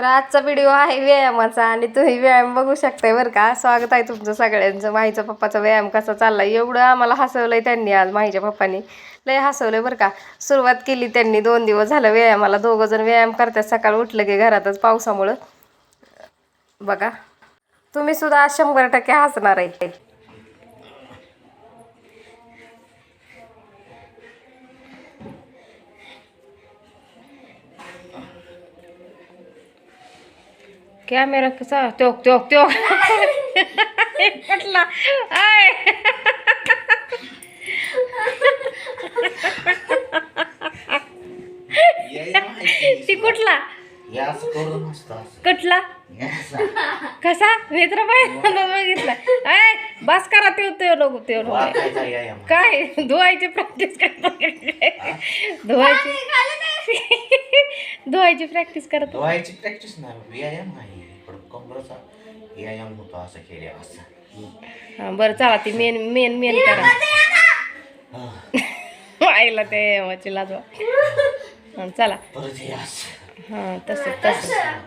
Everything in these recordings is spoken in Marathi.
तर आजचा व्हिडिओ आहे व्यायामाचा आणि तुम्ही व्यायाम बघू शकताय बरं का. स्वागत आहे तुमचं सगळ्यांचं. माहीच्या पप्पाचा व्यायाम कसा चालला एवढं आम्हाला हसवलंय त्यांनी आज माहीच्या पप्पानी. लय हसवलंय बरं का. सुरुवात केली त्यांनी दोन दिवस झालं व्यायामाला. दोघं जण व्यायाम करतात. सकाळ उठलं की घरातच पावसामुळं. बघा. तुम्ही सुद्धा आज शंभर टक्के हसणार आहे. कॅमेरा कसा? त्योक त्योक त्योक म्हटला आय. ती कुठला? या असं करून मस्त असं. कुठला. कसा मित्र बघितला. आय बस करा ते ते लोक ते. काय? धुवायची प्रॅक्टिस करतात धुवायची. धुवायची प्रॅक्टिस करतो. धुवायची प्रॅक्टिस नाही व्यायाम आहे. कमरेचा व्यायाम होतो असं केले असं. हा बरं चला ती मेन मेन मेन करा. आईला ते मच्छी लाजवा. हा, चला. हे हा तसं तसं.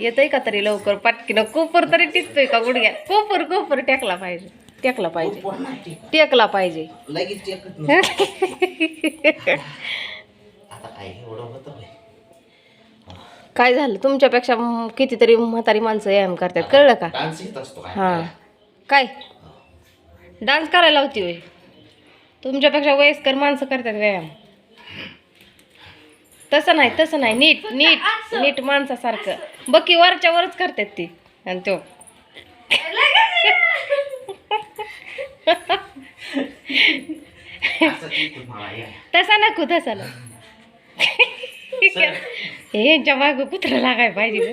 येतंय का तरी लवकर? पाटकीनं कोपर तरी टिकतोय का गुडघ्या? कोपर कोपर टेकला पाहिजे. टेकला पाहिजे. टेकला पाहिजे. लगेच काय झालं? तुमच्यापेक्षा म- कितीतरी म्हातारी माणसं व्यायाम करतात कळलं का? डान्स येत असतो काय हा. काय? डान्स करायला होती होय. तुमच्यापेक्षा वयस्कर माणसं करतात व्यायाम. तसं नाही तसं नाही. नीट नीट नीट माणसासारखं. बकी वरच्या वरच करतात ती. आणि तो. असं. तसा नको तसा नको. हे यांच्या मागं कुत्र लागाय पाहिजे.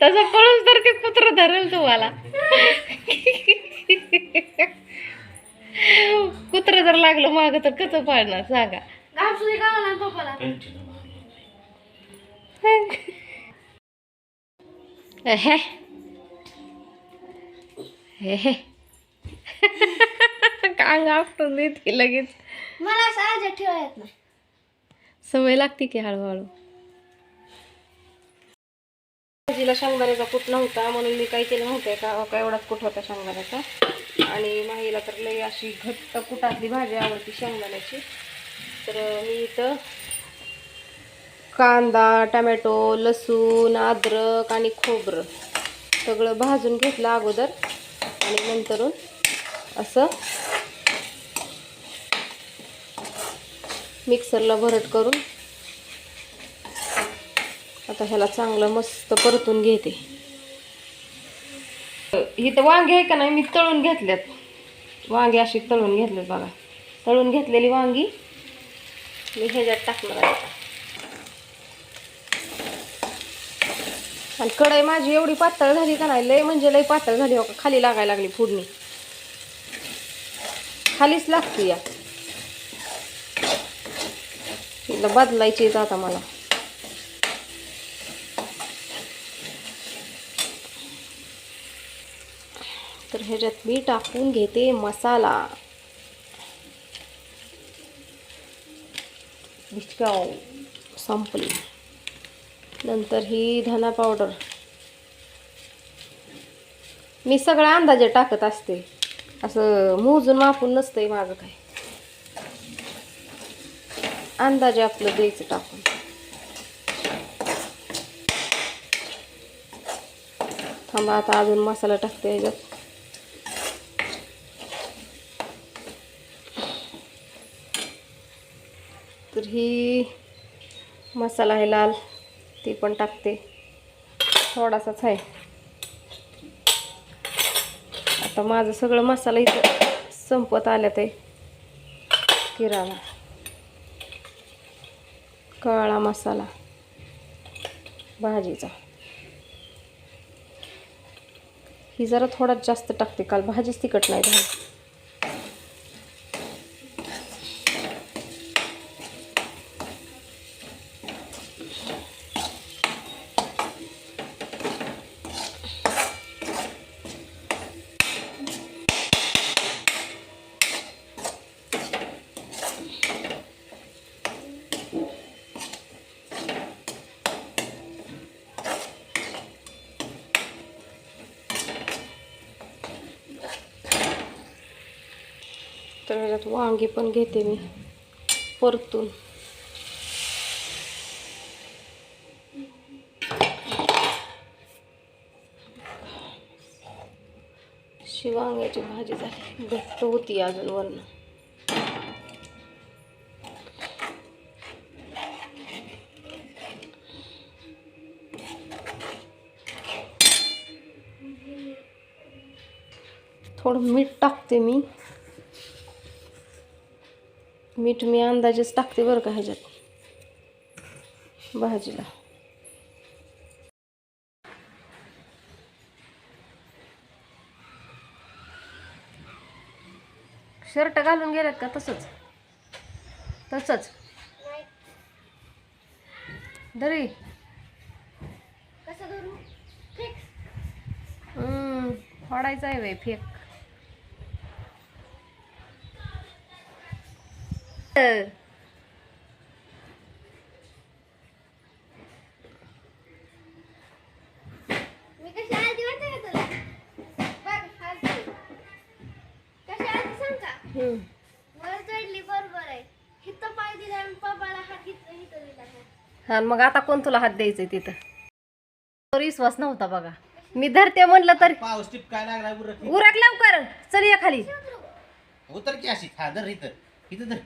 तसं पळून तर ते कुत्र धरेल तुम्हाला. कुत्र जर लागलं माग तर कसं पाळणार सांगा. हे. हे आपटून देते लगेच. मला सहज ठेवायत नाही. सवय लागते की हळूहळू. भाजीला शेंगदाण्याचा कूट नव्हता म्हणून मी काय केलं नव्हतं का का एवढाच कूट होता शेंगदाण्याचा आणि माहीला तर लई अशी घट्ट कुटातली भाजी आवडती शेंगदाण्याची. तर मी इथं कांदा टमॅटो लसूण अद्रक आणि खोबरं सगळं भाजून घेतलं अगोदर. आणि नंतरून असं मिक्सरला भरट करून आता ह्याला चांगलं मस्त परतून घेते. इथं वांगे आहे का नाही? मी तळून घेतल्यात. वांगे अशी तळून घेतलेत बघा. तळून घेतलेली वांगी मी ह्याच्यात टाकणार आहे. आणि कढई माझी एवढी पातळ झाली का नाही? लय म्हणजे लय पातळ झाली हो का? खाली लागायला लागली फोडणी. खालीच लागते या. तिला बदलायचीच आता मला. तर ह्याच्यात मी टाकून घेते मसाला. भिचकाव संपली. नंतर ही धना पावडर. मी सगळा अंदाजे टाकत असते. असं मोजून मापून नसतंय माझं काय अंदाजे आपलं द्यायचं टाकून. थांबा आता अजून मसाला टाकते याच्यात. तर ही मसाला आहे लाल ती पण टाकते. थोडासाच आहे. आता माझं सगळं मसाला इथं संपत आल्यात आहे किराणा. काळा मसाला. भाजीचा. ही जरा थोडा जास्त टाकते काल भाजीच तिखट नाही झाली. तर ह्याच्यात वांगी पण घेते मी. परतून. शिवांग्याची भाजी झाली. घट्ट होती अजून वरनं. थोडं मीठ टाकते मी. मीठ मी अंदाजेच टाकते बरं का ह्याच्यात. भाजीला. शर्ट घालून गेल्यात का तसंच? तसंच. दरी. फोडायचं आहे बाई फेक अ, मी कशी आलती माहिती का तुला बघ आलती कशी आलती सांग का हम्म. वर चढली बरोबर आहे हिथं पाय दिला आणि पप्पाला हात हिथं हिथं दिला हा. आणि मग आता कोण तुला हात द्यायचंय तिथं? विश्वास नव्हता बघा. मी धरते म्हणलं तर पाऊस टिपकाय लागला उरक उरक लवकर. चल या खाली. उतर की अशी. हा धर इथं. इथं धर.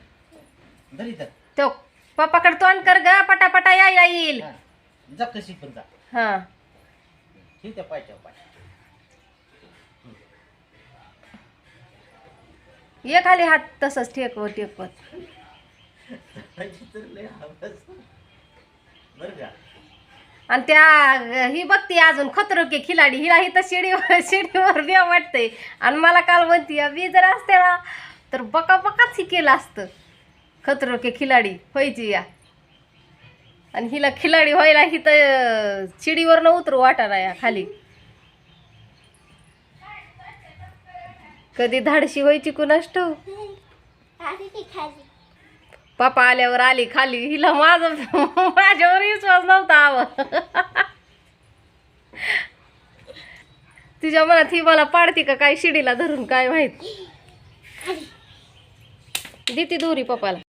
धर इथं. तो पप्पाकडे तोंड कर ग पटापटा यायला येईल. हा. जा कशी पण जा. हा. ठीक आहे पायच्या पाय ये खाली हात तसंच ठेकवत टेकवत बरं का? आणि त्या ही बघती अजून खतरो के खिलाडी हिला ही तर शिडीवर शिडीवर बी वाटतंय. आणि मला काल म्हणती मी जर असते ना तर बका बकाच ही केलं असतं. खतरो के खिलाडी व्हायची या आणि हिला खिलाडी व्हायला ही तर चिडीवरनं उतरू वाटाना या खाली. कधी धाडशी व्हायची कुणास ठेवू पापा आल्यावर आली खाली. हिला माझा माझ्यावर विश्वास नव्हता हवा तिच्या मनात ही मला पाडती का काय शिडीला धरून काय माहीत? देती दोरी पप्पाला.